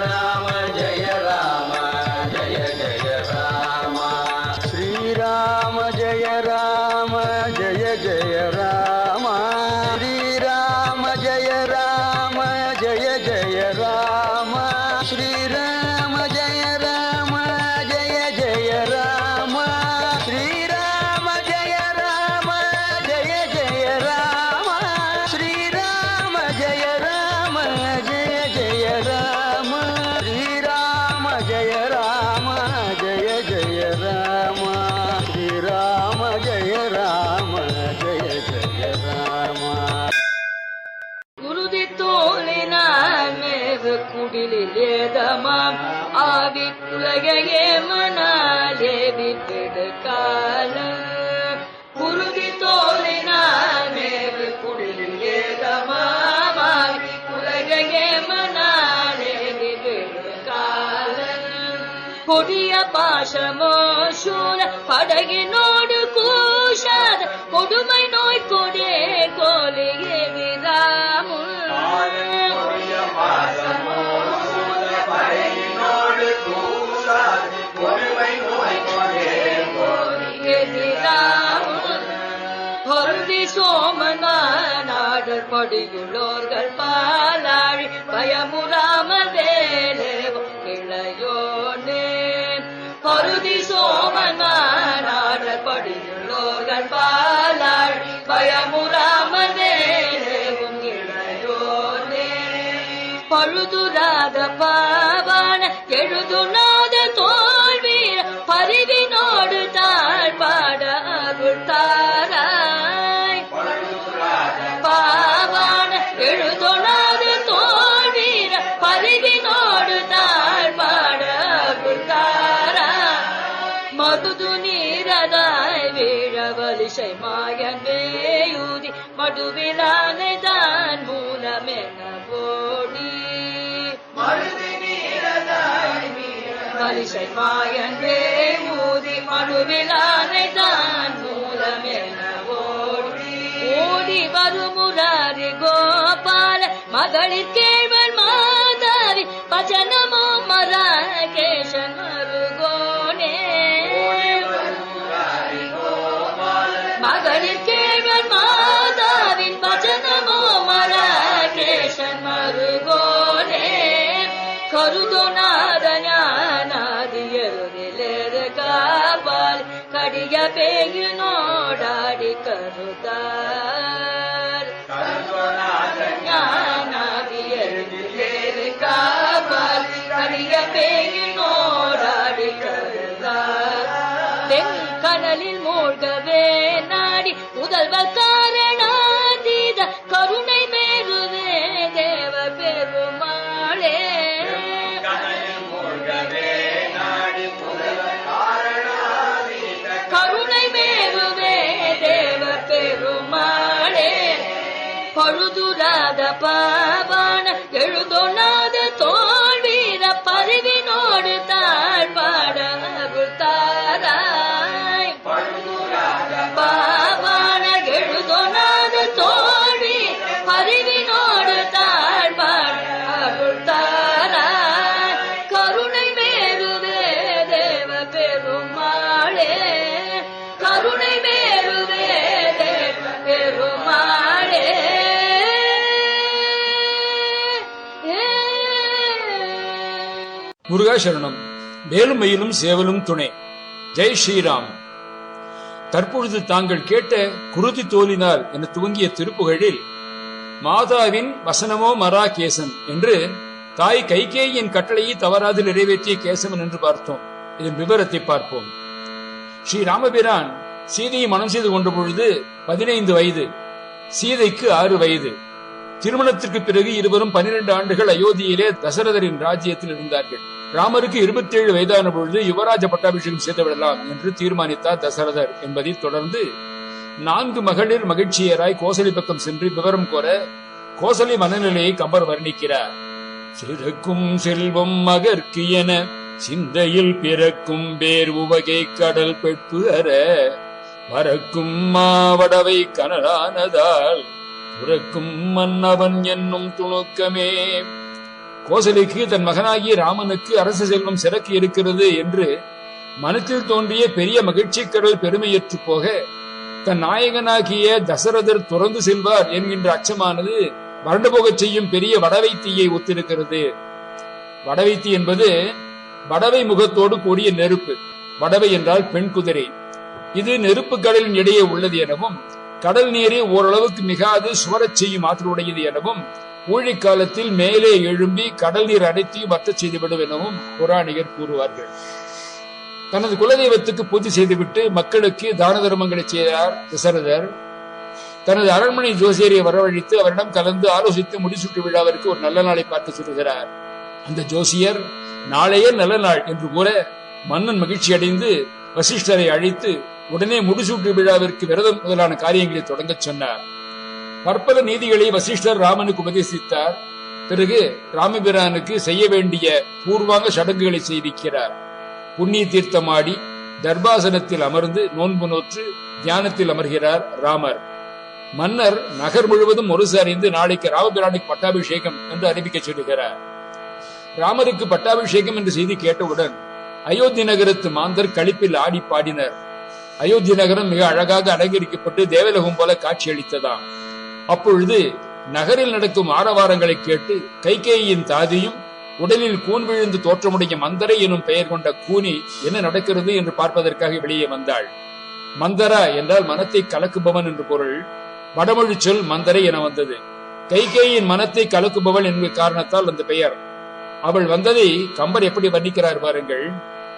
Yeah. குடிலில் ஏதமாம் ஆவிக்குலகையே மணாலே விட்டு கால குருதி தோலினாமே குடிலில் ஏதமாம் ஆவிக்குலகையே மணாலே விட்டு கால கொடிய பாஷமோ சூழ படகினோ பொருந்தி சோமனாடற்படியுள்ளோர்கள் பாலாழி பயமுறாமதே மதுது நீரதாய் வீழ வலிசை மாயன் வேயூதி மடுவிலானை தான் மூலமென போடி வலிசை மாயன் வேயூதி மடுவிலானை தான் மூலமென ஓடி ஓடி வருமுராரி கோபால மகளிர் ಪೇಯು ನೋಡಾಡಿ ಕರುತ್ತಾ Baba. முருகா சரணம் சேவலும் துணை. ஜெய் ஸ்ரீராம். தற்பொழுது தாங்கள் கேட்ட குருதி தோலினால் என துவங்கிய திருப்புகழில் மாதாவின் வசனமோ மரா கேசன் என்று தாய் கைகேயின் கட்டளையை தவறாது நிறைவேற்றிய கேசவன் என்று பார்த்தோம். இதன் விவரத்தை பார்ப்போம். ஸ்ரீ ராமபிரான் சீதையை மனம் செய்து கொண்ட பொழுது பதினைந்து வயது சீதைக்கு ஆறு வயது. திருமணத்திற்கு பிறகு இருவரும் பனிரெண்டு ஆண்டுகள் அயோத்தியிலே தசரதரின் ராஜ்யத்தில் இருந்தார்கள். ராமருக்கு இருபத்தி ஏழு வயதான பொழுது யுவராஜ பட்டாபிஷேகம் செய்து விடலாம் என்று தீர்மானித்தார் தசரதர் என்பதை தொடர்ந்து நான்கு மகளிர் மகிழ்ச்சியராய் கோசலி பக்கம் சென்று விவரம் கோர கோசலி மனநிலையை கம்பர் வர்ணிக்கிறார். சிறக்கும் செல்வம் மகற்கு என சிந்தையில் பிறக்கும் பேர் உவகை கடல் பெட்பு அற பறக்கும் மாவடவை கனலானதால் துறக்கும் மன்னவன் என்னும் துணுக்கமே கோசலைக்கு தன் மகனாகிய ராமனுக்கு அரச செல்வம் சிறக்கு இருக்கிறது என்று மனத்தில் தோன்றிய பெரிய மகிழ்ச்சி கடல் பெருமையற்று போக தன் நாயகனாகிய தசரதர் துறந்து செல்வார் என்கின்ற அச்சமானது வறண்டு போகச் செய்யும் பெரிய வடவைத்தீயை ஒத்திருக்கிறது. வடவைத்தி என்பது வடவை முகத்தோடு கூடிய நெருப்பு. வடவை என்றால் பெண் குதிரை. இது நெருப்பு கடலின் இடையே உள்ளது எனவும் கடல் நீரை ஓரளவுக்கு மிகாது சுவரச் செய்யும் ஆற்றலுடையது எனவும் ஊழிக் காலத்தில் மேலே எழும்பி கடல் நீர் அனைத்தையும் வற்ற செய்துவிடும் எனவும் புராணிகர் கூறுவார்கள். தனது குலதெய்வத்துக்கு பூஜை செய்துவிட்டு மக்களுக்கு தான தர்மங்களை செய்தார் தசரதர். தனது அரண்மனை ஜோசியரை வரவழைத்து அவரிடம் கலந்து ஆலோசித்து முடிசூட்டு விழாவிற்கு ஒரு நல்ல நாளை பார்த்து சொல்கிறார். அந்த ஜோசியர் நாளையே நல்ல நாள் என்று கூற மன்னன் மகிழ்ச்சி அடைந்து வசிஷ்டரை அழைத்து உடனே முடிசூட்டு விழாவிற்கு விரதம் முதலான காரியங்களை தொடங்கச் சொன்னார். பற்பல நீதிகளை வசிஷ்டர் ராமனுக்கு உபதேசித்தார். பிறகு ராமபிரானுக்கு செய்ய வேண்டிய பூர்வாங்க சடங்குகளை செய்திருக்கிறார். புண்ணிய தீர்த்தமாடி தர்பாசனத்தில் அமர்ந்து நோன்பு நோற்று தியானத்தில் அமர்கிறார் ராமர். மன்னர் நகர் முழுவதும் முரசு அறிந்து நாளைக்கு ராமபிரானுக்கு பட்டாபிஷேகம் என்று அறிவிக்க சொல்லுகிறார் ராமருக்கு பட்டாபிஷேகம் என்று செய்தி கேட்டவுடன் அயோத்தி நகரத்து மாந்தர் களிப்பில் ஆடி பாடினர். அயோத்தி நகரம் மிக அழகாக அலங்கரிக்கப்பட்டு தேவலகம் போல காட்சியளித்ததாம். அப்பொழுது நகரில் நடக்கும் ஆரவாரங்களை கேட்டு கைகேயின் தாதியும் உடலில் கூன் விழுந்து தோற்றமுடைய மந்தரை எனும் பெயர் கொண்ட கூனி என்ன நடக்கிறது என்று பார்ப்பதற்காக வெளியே வந்தாள். மந்தரா என்றால் மனத்தை கலக்குபவன் என்று பொருள். வடமொழி சொல் மந்தரை என வந்தது. கைகேயின் மனத்தை கலக்குபவள் என்கிற காரணத்தால் அந்த பெயர். அவள் வந்ததை கம்பர் எப்படி வர்ணிக்கிறார் பாருங்கள்.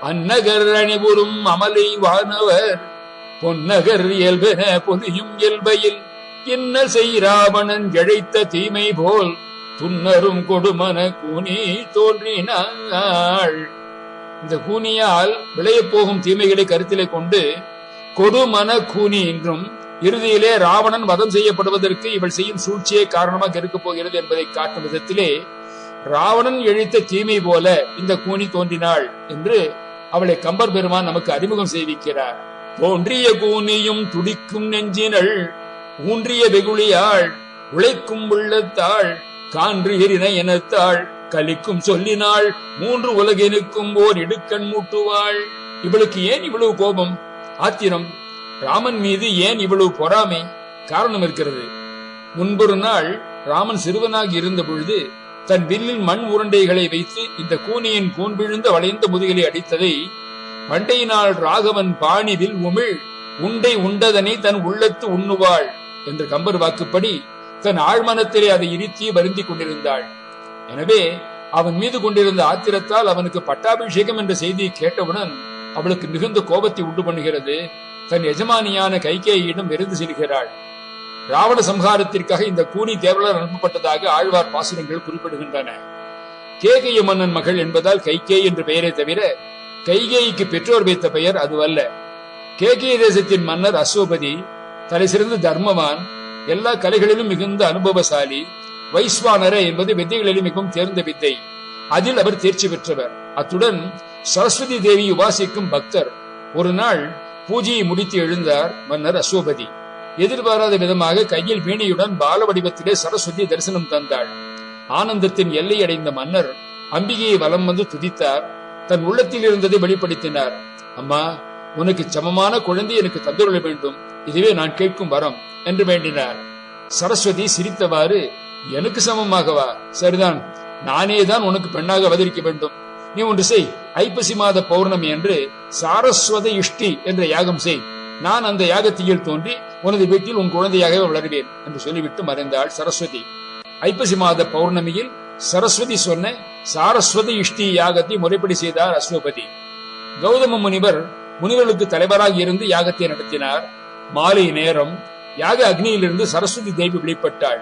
அந்நகர் அணிபுரும் அமலை வானவர் பொன்னகர் இயல்பென பொலியும் இயல்பையில் என்ன செய் ராவணன் இழைத்த தீமை போல் துன்னரும் கொடுமன கூனி தோன்றினாள். இந்த கூனியால் விளையப் போகும் தீமைகளை கருத்திலே கொண்டு கொடுமன கூனி என்றும் இறுதியிலே ராவணன் வதம் செய்யப்படுவதற்கு இவள் செய்யும் சூழ்ச்சியே காரணமாக இருக்கப் போகிறது என்பதை காட்டும் விதத்திலே ராவணன் எழுத்த தீமை போல இந்த கூனி தோன்றினாள் என்று அவளை கம்பர் பெருமான் நமக்கு அறிமுகம் செய்விக்கிறார். தோன்றிய கூனியும் துடிக்கும் நெஞ்சினள். ஊன்றிய வெகுளியாள் உழைக்கும் உள்ளத்தாள் கான்று எரின எனத்தாள் கலிக்கும் சொல்லினாள் மூன்று உலகினுக்கும் ஓர் இடுக்கண் மூட்டுவாள். இவளுக்கு ஏன் இவ்வளவு கோபம்? ஆத்திரம். ராமன் மீது ஏன் இவ்வளவு பொறாமை? காரணம் இருக்கிறது. முன்பொரு நாள் ராமன் சிறுவனாக இருந்த பொழுது தன் வில்லில் மண் உருண்டைகளை வைத்து இந்த கூனியின் கூன் விழுந்த வளைந்த முதுகலை அடித்ததை பண்டையினால் ராகவன் பாணிவில் உமிழ் உண்டை உண்டதனை தன் உள்ளத்து உண்ணுவாள். என்று கம்பர் வாக்குப்படி தன் ஆழ்மனத்திலே அதை இருத்தி வருந்திக் கொண்டிருந்தாள். எனவே அவன் மீது கொண்டிருந்த ஆத்திரத்தால் அவனுக்கு பட்டாபிஷேகம் என்ற செய்தியை கேட்டவுடன் அவளுக்கு மிகுந்த கோபத்தை உண்டு பண்ணுகிறது. தன் எஜமானியான கைகேயிடம் விருந்து செல்கிறாள். ராவண சம்ஹாரத்திற்காக இந்த கூனி தேவலர் அனுப்பப்பட்டதாக ஆழ்வார் பாசுரங்கள் குறிப்பிடுகின்றன. கேகைய மன்னன் மகள் என்பதால் கைகே என்று பெயரே தவிர கைகேயிக்கு பெற்றோர் வைத்த பெயர் அதுவல்ல. கேகே தேசத்தின் மன்னர் அசோபதி தலை சிறந்த தர்மவான் எல்லா கலைகளிலும் மிகுந்த அனுபவசாலி வைஸ்வானர என்பது வித்தைகளிலும் மிகவும் தேர்ந்த வித்தை. அதில் அவர் தேர்ச்சி பெற்றவர். அத்துடன் சரஸ்வதி தேவி உபாசிக்கும் பக்தர். ஒரு நாள் பூஜையை முடித்து எழுந்தார் மன்னர் அசோபதி. எதிர்பாராத விதமாக கையில் வீணையுடன் பால வடிவத்திலே சரஸ்வதி தரிசனம் தந்தாள். ஆனந்தத்தின் எல்லை அடைந்த மன்னர் அம்பிகையை வலம் வந்து துதித்தார். தன் உள்ளத்தில் இருந்ததை வெளிப்படுத்தினார். அம்மா உனக்கு சமமான குழந்தை எனக்கு தந்துள்ள வேண்டும். இதுவே நான் கேட்கும் வரம் என்று வேண்டினார். சரஸ்வதி சிரித்தவாறு எனக்கு சமமாகவா? சரிதான். நானே தான் உனக்கு பெண்ணாக அவதரிக்க வேண்டும். நீ ஒன்று செய். ஐப்பசி மாத பௌர்ணமி என்று சாரஸ்வத இஷ்டி என்ற யாகம் செய். நான் அந்த யாகத்தியில் தோன்றி உனது வீட்டில் உன் குழந்தையாகவே வளருவேன் என்று சொல்லிவிட்டு மறைந்தாள் சரஸ்வதி. ஐப்பசி மாத பௌர்ணமியில் சரஸ்வதி சொன்ன சாரஸ்வத இஷ்டி யாகத்தை முறைப்படி செய்தார் அஸ்வபதி கௌதம முனிவர் முனிவர்களுக்கு தலைவராக இருந்து யாகத்தை நடத்தினார். மாலை நேரம் யாக அக்னியிலிருந்து சரஸ்வதி தேவி வெளிப்பட்டாள்.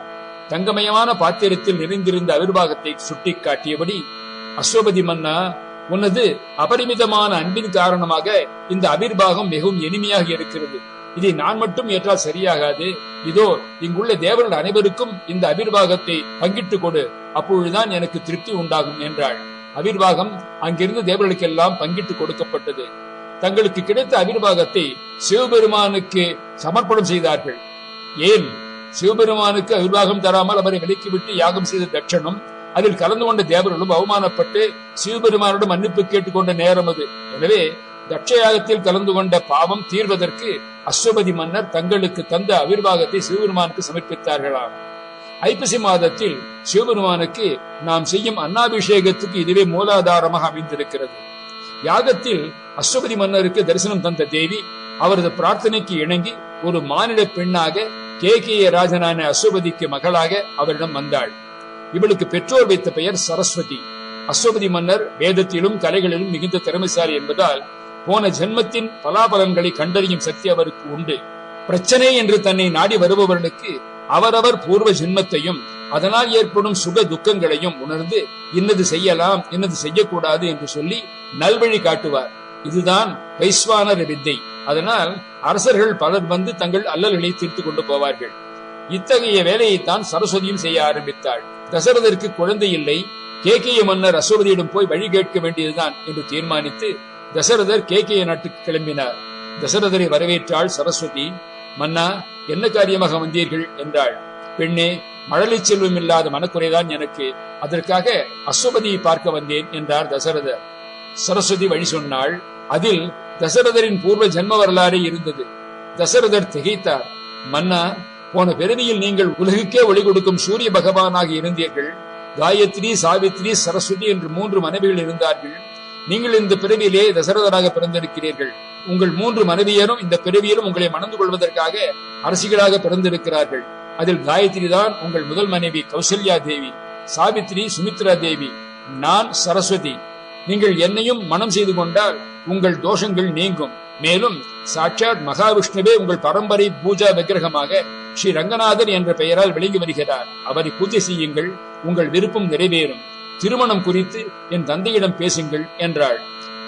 தங்கமயமான பாத்திரத்தில் நிறைந்திருந்த அவிர்வாகத்தை சுட்டி காட்டியபடி அஸ்வபதி மன்னா உனது அபரிமிதமான அன்பின் காரணமாக இந்த அபிர்பாகம் மிகவும் இனிமையாக இருக்கிறது. இதை நான் மட்டும் ஏற்றால் சரியாகாது. இதோ இங்குள்ள தேவர்கள் அனைவருக்கும் இந்த அபிர்வாகத்தை பங்கிட்டுக் கொடு. அப்பொழுதுதான் எனக்கு திருப்தி உண்டாகும் என்றாள். அபிர்வாகம் அங்கிருந்து தேவர்களுக்கெல்லாம் பங்கிட்டு கொடுக்கப்பட்டது. தங்களுக்கு கிடைத்த அபிர்வாகத்தை சிவபெருமானுக்கு சமர்ப்பணம் செய்தார்கள். ஏன்? சிவபெருமானுக்கு அபிர்வாகம் தராமல் அவரை விலக்கிவிட்டு யாகம் செய்த தட்சணும் அதில் கலந்து கொண்ட தேவர்களும் அவமானப்பட்டு சிவபெருமானோடு மன்னிப்பு கேட்டுக்கொண்ட நேரம் அது. எனவே தட்சயாகத்தில் கலந்து கொண்ட பாவம் தீர்வதற்கு அஸ்வபதி மன்னர் தங்களுக்கு தந்த அபிர்வாகத்தை சிவபெருமானுக்கு சமர்ப்பித்தார்களாம். ஐப்பசி மாதத்தில் சிவபெருமானுக்கு நாம் செய்யும் அன்னாபிஷேகத்துக்கு இதுவே மூலாதாரமாக அமைந்திருக்கிறது. யாகத்தில் அஸ்வபதி மன்னருக்கு தரிசனம் தந்த தேவி அவரது பிரார்த்தனைக்கு இணங்கி ஒரு மானிட பெண்ணாக கே. கே. ராஜனான அஸ்வபதிக்கு மகளாக அவரிடம் வந்தாள். இவளுக்கு பெற்றோர் வைத்த பெயர் சரஸ்வதி. அஸ்வபதி மன்னர் வேதத்திலும் கலைகளிலும் மிகுந்த திறமைசாலி என்பதால் போன ஜென்மத்தின் பலாபலன்களை கண்டறியும் சக்தி அவருக்கு உண்டு. பிரச்சனை என்று தன்னை நாடி வருபவர்களுக்கு அவரவர் பூர்வ ஜென்மத்தையும் அதனால் ஏற்படும் சுக துக்கங்களையும் உணர்ந்து இன்னது செய்யலாம் இன்னது செய்யக்கூடாது என்று சொல்லி நல்வழி காட்டுவார். இதுதான் வைஸ்வானர வித்தை. அதனால் அரசர்கள் பலர் வந்து தங்கள் அல்லல்களை தீர்த்து கொண்டு போவார்கள். இத்தகைய வேலையைத்தான் சரஸ்வதியும் செய்ய ஆரம்பித்தாள். தசரதற்கு குழந்தை இல்லை. கேக்கிய மன்னர் அசோபதியிடம் போய் வழி கேட்க வேண்டியதுதான் என்று தீர்மானித்து தசரதர் கேக்கிய நாட்டுக்கு கிளம்பினார். தசரதரை வரவேற்றாள் சரஸ்வதி. மன்னா என்ன காரியமாக வந்தீர்கள்? என்றாள். பெண்ணே மழலை செல்வம் இல்லாத மனக்குறைதான் எனக்கு. அதற்காக அஸ்வபதியை பார்க்க வந்தேன் என்றார் தசரதர். சரஸ்வதி வழி சொன்னாள் அதில் தசரதரின் பூர்வ ஜென்ம வரலாறு இருந்தது. தசரதர் திகைத்தார். மன்னா போன பிறவியில் நீங்கள் உலகுக்கே ஒளி கொடுக்கும் சூரிய பகவானாக இருந்தீர்கள். காயத்ரி சாவித்ரி சரஸ்வதி என்று மூன்று மனைவிகள் இருந்தார்கள். நீங்கள் இந்த பிறவியிலே தசரதராக பிறந்திருக்கிறீர்கள். உங்கள் மூன்று மனைவியரும் இந்த பிறவியிலும் உங்களை மணந்து கொள்வதற்காக அரசிகளாக பிறந்திருக்கிறார்கள். அதில் காயத்ரி தான் உங்கள் முதல் மனைவி கௌசல்யா தேவி சாவித்ரி சுமித்ரா தேவி நான் சரஸ்வதி. நீங்கள் என்னையும் மனம் செய்து கொண்டால் உங்கள் தோஷங்கள் நீங்கும். மேலும் சாட்சாத் மகாவிஷ்ணுவே உங்கள் பரம்பரை பூஜா விக்கிரகமாக ஸ்ரீ ரங்கநாதர் என்ற பெயரால் விளங்கி வருகிறார். அவரை பூஜை செய்யுங்கள் உங்கள் விருப்பம் நிறைவேறும். திருமணம் குறித்து என் தந்தையிடம் பேசுங்கள் என்றாள்.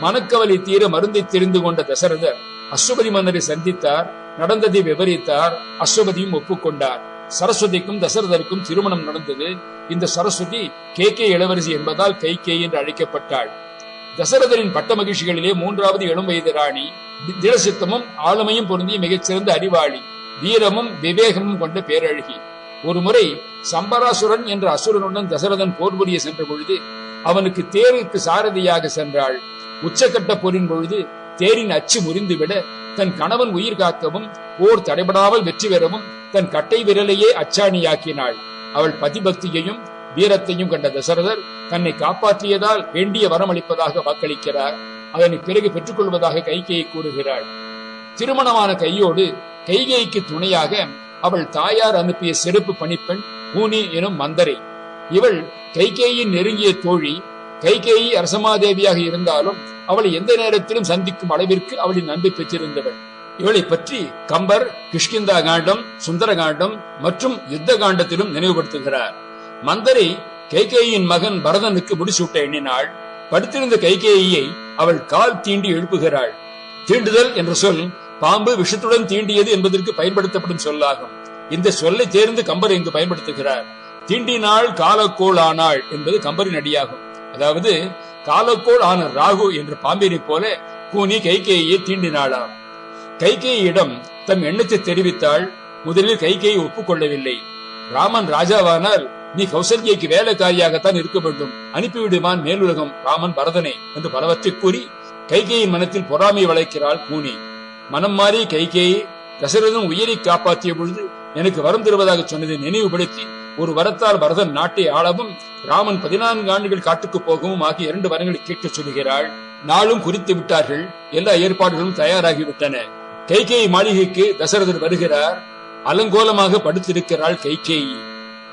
மனக்கவலை தீர மருந்தை தெரிந்து கொண்ட தசரதர் அஸ்வபதி மன்னரை சந்தித்தார் நடந்ததை விவரித்தார் அஸ்வபதியும் ஒப்புக்கொண்டார். சரஸ்வதிக்கும் தசரதருக்கும் திருமணம் நடந்தது. இந்த சரஸ்வதி கே கே இளவரசி என்பதால் கை கே என்று அழைக்கப்பட்டாள். தசரதரின் பட்ட மகிழ்ச்சிகளிலே மூன்றாவது இளம் வயது ராணி திடசித்தமும் ஆளுமையும் பொருந்திய மிகச்சிறந்த அறிவாளி வீரமும் விவேகமும் கொண்ட பேரழகி. ஒரு முறை சம்பராசுரன் என்ற அசுரனுடன் தசரதன் போர் புரிய சென்ற பொழுது அவனுக்கு தேருக்கு சாரதியாக சென்றாள். உச்சக்கட்ட போரின் பொழுது தேரின் அச்சு முறிந்துவிட தன் கணவன் உயிர் காக்கவும் போர் தடைபடாமல் வெற்றி பெறவும் தன் கட்டை விரலையே அச்சாணியாக்கினாள். அவள் பதிபக்தியையும் வீரத்தையும் கண்ட தசரதர் தன்னை காப்பாற்றியதால் வேண்டிய வரம் அளிப்பதாக வாக்களிக்கிறார். அதனை பிறகு பெற்றுக்கொள்வதாக கைகையை கூறுகிறாள். திருமணமான கையோடு கைகைக்கு துணையாக அவள் தாயார் அனுப்பிய சிறப்பு பணிப்பெண் பூனி எனும் மந்தரை. இவள் கைகேயின் நெருங்கிய தோழி கைகேயி அரசமாதேவியாக இருந்தாலும் அவளை எந்த நேரத்திலும் சந்திக்கும் அளவிற்கு அவளின் நம்பி பெற்றிருந்தவள். இவளை பற்றி கம்பர் கிஷ்கிந்தா காண்டம் சுந்தர காண்டம் மற்றும் யுத்த காண்டத்திலும் நினைவுபடுத்துகிறார். மந்தரை கைகேயின் மகன் பரதனுக்கு முடிசூட்ட எண்ணினாள். படுத்திருந்த கைகேயியை அவள் கால் தீண்டி எழுப்புகிறாள். தீண்டுதல் என்ற சொல் பாம்பு விஷத்துடன் தீண்டியது என்பதற்கு பயன்படுத்தப்படும் சொல்லாகும். இந்த சொல்லை தேர்ந்து கம்பர் இங்கு பயன்படுத்துகிறார். தீண்டினாள் காலக்கோள் ஆனாள் என்பது கம்பரின் அடியாகும். அதாவது காலக்கோள் ஆன ராகு என்ற பாம்பினை போல கூனி கைகேயை தீண்டினாளாம். கைகேயிடம் தம் எண்ணத்தை தெரிவித்தாள். முதலில் கைகேயை ஒப்புக்கொள்ளவில்லை. ராமன் ராஜாவானால் நீ கௌசல்யைக்கு வேலைக்காரியாகத்தான் இருக்க வேண்டும். அனுப்பிவிடுவான் மேலுலகம் ராமன் பரதனை என்று பலவற்றை கூறி கைகேயின் மனத்தில் பொறாமை வளைக்கிறாள் கூனி மனம் மாறி கைகேயை தசரதன் உயிரை காப்பாற்றிய பொழுது எனக்கு வரம் தருவதாக சொன்னதை நினைவுபடுத்தி ஒரு வரத்தால் பரதன் நாட்டை ஆளவும் ராமன் பதினான்கு ஆண்டுகள் காட்டுக்கு போகவும் ஆகிய இரண்டு வரங்களை கேட்க சொல்லுகிறாள். நாளும் குறித்து விட்டார்கள். எல்லா ஏற்பாடுகளும் தயாராகிவிட்டன. கைகேயி மாளிகைக்கு தசரதர் வருகிறார். அலங்கோலமாக படுத்திருக்கிறாள் கைகேயி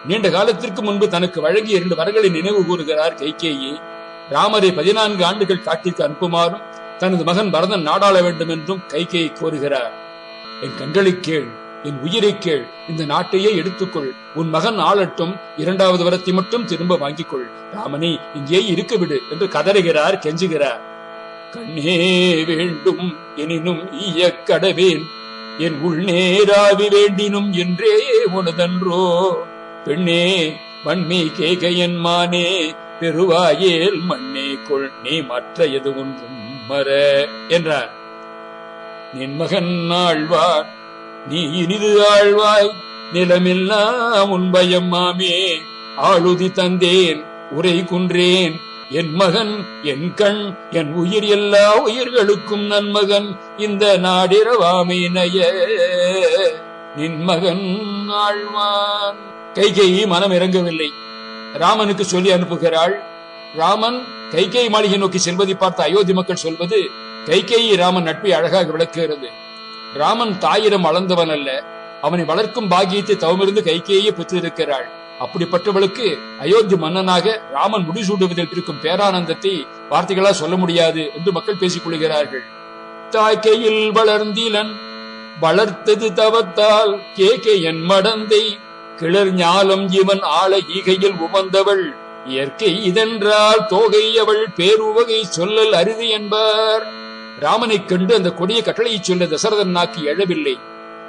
நீண்ட காலத்திற்கு முன்பு தனக்கு வழங்கிய இரண்டு வரங்களை நினைவு கூறுகிறார் கைகேயி ராமரை பதினான்கு ஆண்டுகள் காட்டிற்கு அனுப்புமாறும் தனது மகன் பரதன் நாடாள வேண்டும் என்றும் கைகேயி கோருகிறார். என் கண்களை கேள். என் உயிரை கேள். இந்த நாட்டையே எடுத்துக்கொள். உன் மகன் ஆளட்டும். இரண்டாவது வரத்தை மட்டும் திரும்ப வாங்கிக் கொள் ராமனே இங்கே இருக்க விடு என்று கதறுகிறார் கெஞ்சுகிறார். கண்ணே வேண்டும் எனினும் ஈய கடவேன். என் உள்நேராவி வேண்டினும் என்றே உனதன்றோ. பெண்ணே வன்மை கேகையன் மானே பெருவாயேல் மண்ணே கொள். நீ மற்ற எது ஒன்றும் மற. என்றார். நின் மகன் ஆழ்வார் நீ இனிது ஆழ்வாய் நிலமில்லா உன்பயம் மாமே. ஆளுதி தந்தேன் உரை குன்றேன். என் மகன் என் கண் என் உயிர் எல்லா உயிர்களுக்கும் நன்மகன். இந்த நாடிரவாமையினைய நின் மகன் ஆழ்வான். கைகேயி மனம் இறங்கவில்லை. ராமனுக்கு சொல்லி அனுப்புகிறாள் ராமன் கைகேயி மாளிகை நோக்கி செல்வதை பார்த்த அயோத்தி மக்கள் சொல்வது கைகேயி ராமன் நட்பை அழகாக விளக்குகிறது. ராமன் தாயிடம் வளர்ந்தவன் அல்ல அவனை வளர்க்கும் பாக்கியத்தை தவமிருந்து கைகேயே பெற்றிருக்கிறாள். அப்படிப்பட்டவளுக்கு அயோத்தி மன்னனாக ராமன் முடிசூடுவதில் இருக்கும் பேரானந்தத்தை வார்த்தைகளா சொல்ல முடியாது என்று மக்கள் பேசிக் கொள்கிறார்கள். தாக்கையில் வளர்ந்தீலன் வளர்ந்திலன் வளர்த்தது தவத்தால் கேகேயன் மடந்தை கிளர் ஞாலம் இவன் ஆள ஈகையில் உமந்தவள் இயற்கை இதென்றால் தோகை அவள் பேருவகை சொல்லல் அரிது என்பார். ராமனைக் கண்டு அந்த கொடிய கட்டளையை சொல்ல தசரதன் நாக்கு எழவில்லை.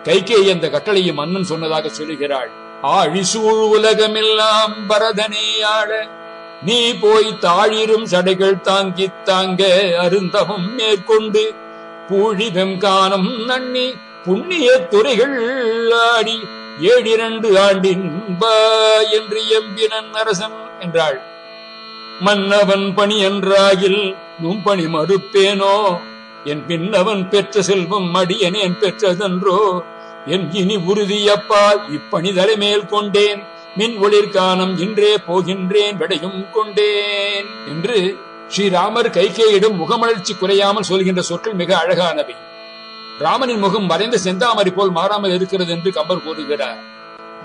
கைகேயி அந்த கட்டளையை மன்னன் சொன்னதாக சொல்லுகிறாள். ஆழிசூழ் உலகமெல்லாம் பரதனே நீ போய் தாழிரும் சடைகள் தாங்கித் தாங்க அருந்தமும் மேற்கொண்டு பூழிதம் வெம்கானம் நன்னி புண்ணிய துறைகள் ஆடி ஏழிரண்டு ஆண்டின் பா என்று எம்பினன் அரசன் என்றாள். மன்னவன் பணி என்றாகில் நும் பணி மறுப்பேனோ என் பின்னவன் பெற்ற செல்வம் மடியனேன் பெற்றதன்றோ என் இனி உறுதியப்பா இப்பணி தலைமேல் கொண்டேன். மின் ஒளிர்கானம் இன்றே போகின்றேன் விடையும் கொண்டேன் என்று ஸ்ரீராமர் கைகேயிடம் முகமலர்ச்சி குறையாமல் சொல்கின்ற சொற்கள் மிக அழகானவை. ராமனின் முகம் மறைந்த செந்தாமரை போல் மாறாமல் இருக்கிறது என்று கம்பர் கூறுகிறார்.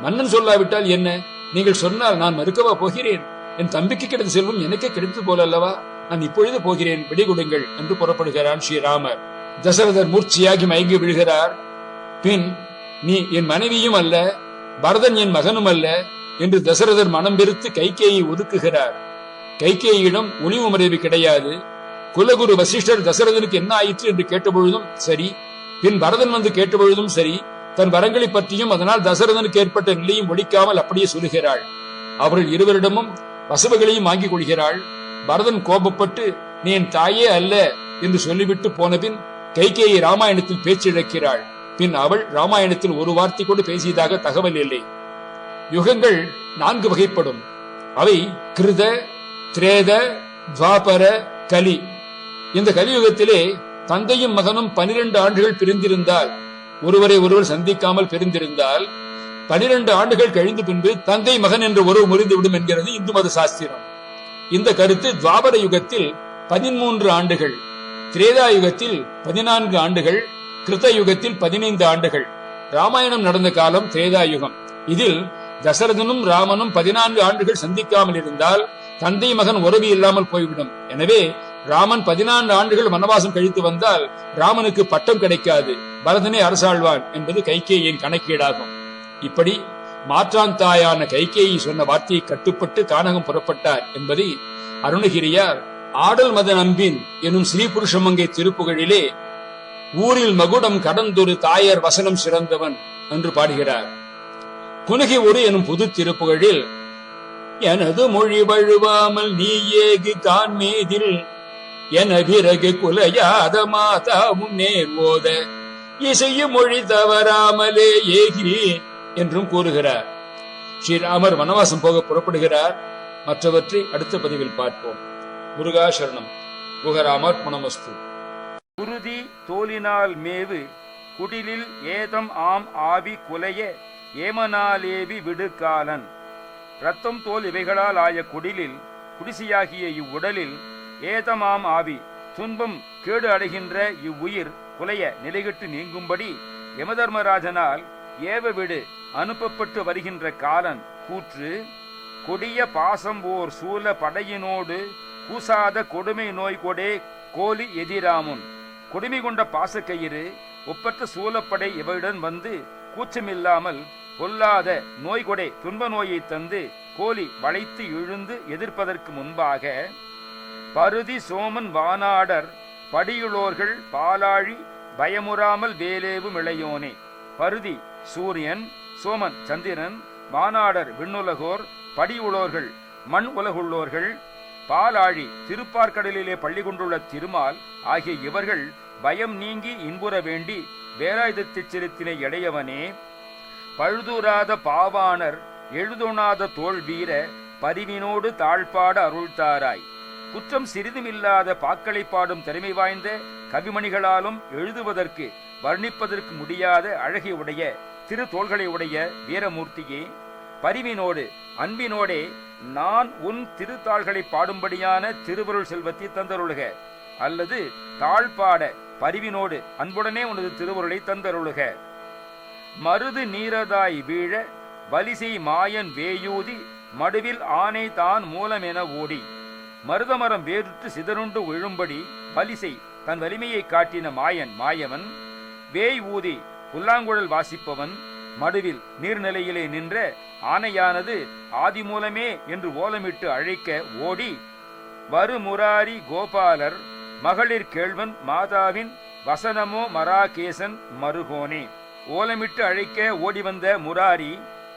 மன்னன் சொல்லாவிட்டால் என்ன? நீங்கள் சொன்னால் நான் மறுக்கவா போகிறேன்? என் தம்பிக்கு கிடைத்த செல்வம் எனக்கே கிடைத்து போலல்லவா? நான் இப்பொழுது போகிறேன் விடிகொடுங்கள் என்று புறப்படுகிறார் ஸ்ரீராமர். தசரதர் மூர்ச்சியாகி மயங்கி விழுகிறார். பின் நீ என் மனைவியும் அல்ல பரதன் என் மகனும் அல்ல என்று தசரதர் மனம் வெறுத்து கைகேயை ஒதுக்குகிறார். கைகேயிடம் ஒளிவு மறைவு கிடையாது. குலகுரு வசிஷ்டர் தசரதனுக்கு என்ன ஆயிற்று என்று கேட்டபொழுதும் சரி. பின் பரதன் வந்து கேட்டபொழுதும் சரி. தன் வரங்களை பற்றியும் அதனால் தசரதனுக்கு ஏற்பட்ட நிலையும் ஒழிக்காமல் அப்படியே சொல்லுகிறாள். அவர்கள் இருவரிடமும் வசவுகளையும் வாங்கிக் கொள்கிறாள். பரதன் கோபப்பட்டு நீ என் தாயே அல்ல என்று சொல்லிவிட்டு போனபின் கைகேயை ராமாயணத்தில் பேச்சிழக்கிறாள். பின் அவள் ராமாயணத்தில் ஒரு வார்த்தை கூட பேசியதாக தகவல் இல்லை. யுகங்கள் நான்கு வகைப்படும். அவை கிருத திரேத துவாபர கலி. இந்த கலியுகத்திலே தந்தையும் மகனும் பனிரெண்டு ஆண்டுகள் பிரிந்திருந்தால் ஒருவரை ஒருவர் சந்திக்காமல் பிரிந்திருந்தால் பனிரெண்டு ஆண்டுகள் கழிந்த பின்பு தந்தை மகன் என்ற உறவு முறிந்துவிடும் என்கிறது இந்து மத சாஸ்திரம். இந்த கருத்து துவாபர யுகத்தில் பதிமூன்று ஆண்டுகள் திரேதா யுகத்தில் பதினான்கு ஆண்டுகள் கிருத்த யுகத்தில் பதினைந்து ஆண்டுகள். ராமாயணம் நடந்த காலம் திரேதா யுகம். இதில் தசரதனும் ராமனும் பதினான்கு ஆண்டுகள் சந்திக்காமல் இருந்தால் தந்தை மகன் உறவு இல்லாமல் போய்விடும். எனவே ராமன் பதினான்கு ஆண்டுகள் வனவாசம் கழித்து வந்தால் ராமனுக்கு பட்டம் கிடைக்காது. பரதனே அரசாழ்வான் என்பது கைகேயின் கணக்கீடாகும். இப்படி மாற்றான் தாயான கைகேயி சொன்ன வார்த்தையை கட்டுப்பட்டு கானகம் புறப்பட்டார் என்பதை அருணகிரியார் ஆடல் மத நம்பின் எனும் ஸ்ரீ புருஷமங்கை திருப்புகழிலே ஊரில் மகுடம் கடந்தொரு தாயர் வசனம் சிறந்தவன் என்று பாடுகிறார். குனகி ஒரு எனும் புது திருப்புகழில் எனது மொழி வழுவாமல் நீ ஏகு கான்மீதில் என பிறகு குலையாத மாதாவும் நேர் ஓத இசையும் மொழி தவறாமலே ஏகிறேன். என்றும் கூறுகிறார். ஸ்ரீராமர் வனவாசம் போக புறப்படுகிறார். மற்றவற்றை அடுத்த பதிவில் பார்ப்போம். முருகாசரணம். குகராமர்ப்பணமஸ்து. குருதி தோலினால் மேவு குடிலில் ஏதம் ஆம் ஆவி குலைய ஏமனாலேவி விடுகாலன் ரத்தம் தோல் இவைகளால் ஆய குடிலில் குடிசியாகிய இவ்வுடலில் ஏதமாம் ஆவி துன்பம் கேடு அடைகின்ற இவ்வுயிர் குலைய நிலைகிட்டு நீங்கும்படி யமதர்மராஜனால் ஏவ விடு அனுப்பப்பட்டு வருகின்ற காலன் கூற்று கொடிய பாசம் ஓர் சூழ படையினோடு கூசாத கொடுமை நோய் கொடே கோலி எதிராமுன். கொடுமை கொண்ட பாசக்கயிறு ஒப்பற்ற சூழப்படை இவருடன் வந்து கூச்சமில்லாமல் பொல்லாத நோய் கொடை துன்ப நோயை தந்து கோலி வளைத்து இழுந்து எதிர்ப்பதற்கு முன்பாக பருதி சோமன் வானாடர் படியுளோர்கள் பாலாழி பயமுறாமல் வேலேவும் இளையோனே. பருதி சூரியன் சோமன் சந்திரன் வானாடர் விண்ணுலகோர் படி உளோர்கள் மண் உலகுள்ளோர்கள் பாலாழி திருப்பார்க்கடலிலே பள்ளி கொண்டுள்ள திருமால் ஆகிய இவர்கள் பயம் நீங்கி இன்புற வேண்டி வேலாயுதத்தைச் செலுத்தின இடையவனே பழுதுராத பாவாணர் எழுதுணாத தோல் வீர பரிவினோடு தாழ்பாட அருள்தாராய். குற்றம் சிறிதுமில்லாத பாக்களை பாடும் திறமை வாய்ந்த கவிமணிகளாலும் எழுதுவதற்கு வர்ணிப்பதற்கு முடியாத அழகி உடைய திரு தோள்களை உடைய வீரமூர்த்தியே பரிவினோடு அன்பினோடே நான் உன் திருத்தாள்களை பாடும்படியான திருவருள் செல்வத்தை தந்தருளுக. அல்லது தாழ்பாட பரிவினோடு அன்புடனே உனது திருவருளை தந்தருளுக. மருது நீரதாய் வீழ வலிசை மாயன் வேயூதி மடுவில் ஆனை தான் மூலமென ஓடி. மருதமரம் வேறுற்று சிதறுண்டு விழும்படி வலிசை தன் வலிமையை காட்டின மாயன் மாயவன் வேய் ஊதி புல்லாங்குழல் வாசிப்பவன் மடுவில் நீர்நிலையிலே நின்ற ஆனையானது ஆதி மூலமே என்று ஓலமிட்டு அழைக்க ஓடி வருமுராரி கோபாலர் மகளிர் கேள்வன் மாதாவின் வசனமோ மராகேசன் மருகோனே. ஓலமிட்டு அழைக்க ஓடி வந்த முராரி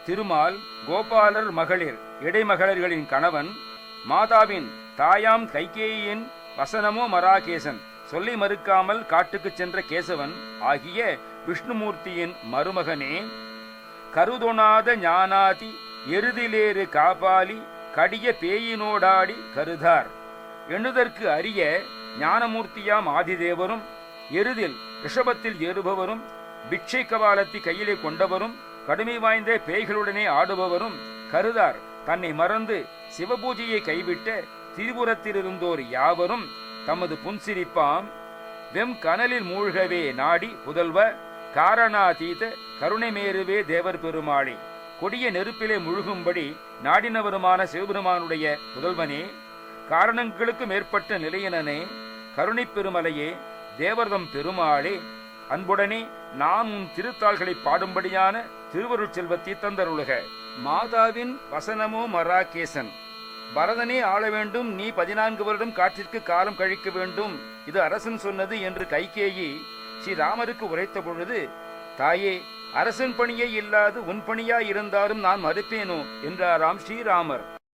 திருமால் கோபாலர் மகளிர் இடைமகளிர்களின் கணவன் மாதாவின் தாயாம் கைகேயின் வசனமோ மராகேசன் சொல்லி மறுக்காமல் காட்டுக்குச் சென்ற கேசவன் ஆகிய விஷ்ணுமூர்த்தியின் மருமகனே கருதொணாத ஞானாதி எருதிலேறு காபாலி கடிய பேயினோடாடி கருதார். எண்ணுதற்கு அரிய ஞானமூர்த்தியாம் ஆதிதேவரும் எருதில் ரிஷபத்தில் ஏறுபவரும் பிக்ஷை கவாலத்தை கையிலே கொண்டவரும் கடுமை வாய்ந்த பேய்களுடனே ஆடுபவரும் கருதார். தன்னை மறந்து சிவபூஜையை கைவிட்ட திரிபுரத்திலிருந்தோர் யாவரும் தமது புன்சிரிப்பாம் வெம் கனலில் மூழ்கவே நாடி புதல்வ காரணாதீத கருணைமேருவே தேவர் பெருமாளே கொடிய நெருப்பிலே முழுகும்படி நாடினவருமான சிவபெருமானுடைய புதல்வனே காரணங்களுக்கு மேற்பட்ட நிலையனனே கருணைப் பெருமலையே தேவர்தம் பெருமாளே அன்புடனே நான் உன் திருத்தாள்களை பாடும்படியான திருவருள் செல்வத்தை தந்தருளுக. மாதாவின் வசனமோ மராகேசன் பரதனே ஆள வேண்டும் நீ பதினான்கு வருடம் காற்றிற்கு காலம் கழிக்க வேண்டும் இது அரசன் சொன்னது என்று கைகேயி ஸ்ரீராமருக்கு உரைத்த பொழுது தாயே அரசன் பணியே இல்லாது உன் பணியாய் இருந்தாலும் நான் மறுப்பேனோ? என்றாராம் ஸ்ரீராமர்.